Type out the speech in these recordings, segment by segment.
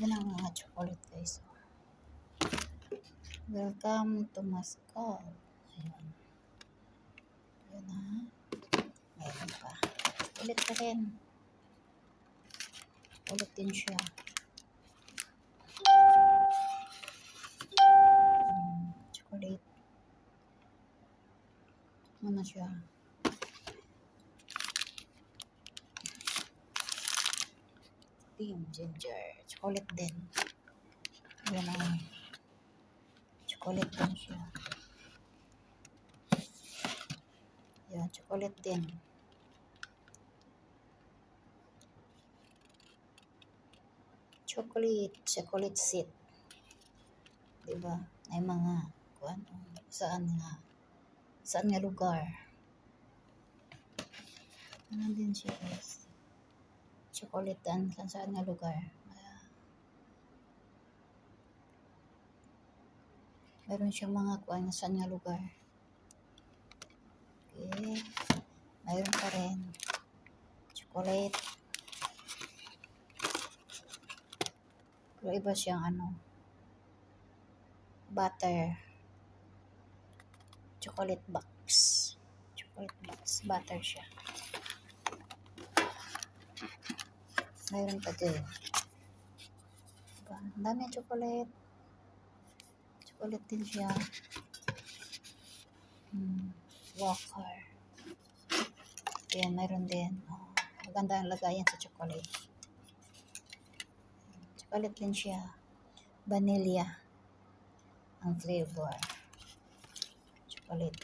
Yan ang mga chocolate guys. Welcome to Moscow. Ayun. Yun ha. Mayroon pa. Ulit pa rin. Ulit din siya. Mm, chocolate. Ano siya? Team ginger. Chocolate din. Yan ang chocolate din siya. Yan, chocolate din. Chocolate, chocolate seed. Diba? Ay mga, kung ano, saan nga, saan nga lugar. Ano din siya guys. Chocolate dan, saan nga lugar. Meron siyang mga kuan na saan nga lugar. Okay. Mayroon pa rin. Chocolate. Pero iba siyang ano. Butter. Chocolate box. Chocolate box. Butter siya. Mayroon pa din. Diba? Ang dami ng chocolate. Chocolate din siya. Hmm. Walker. Ayan, mayroon din. Oh, maganda ang lagayan sa chocolate. Chocolate din siya. Vanilla. Ang flavor. Chocolate.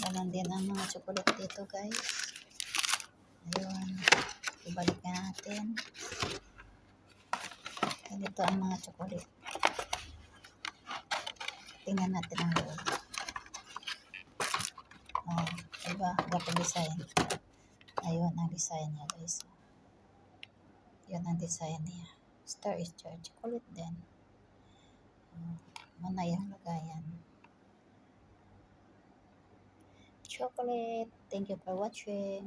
Ganon din ang mga chocolate dito guys. Ayun. Ibalik na natin. Ganito ang mga chocolate. Tingnan natin ang loob. Oh, diba? Gapa design. Ayun ang design niya guys. Yun ang design niya. Star is jar. Chocolate din. Oh, manay ang lagayan. Chocolate. Thank you for watching.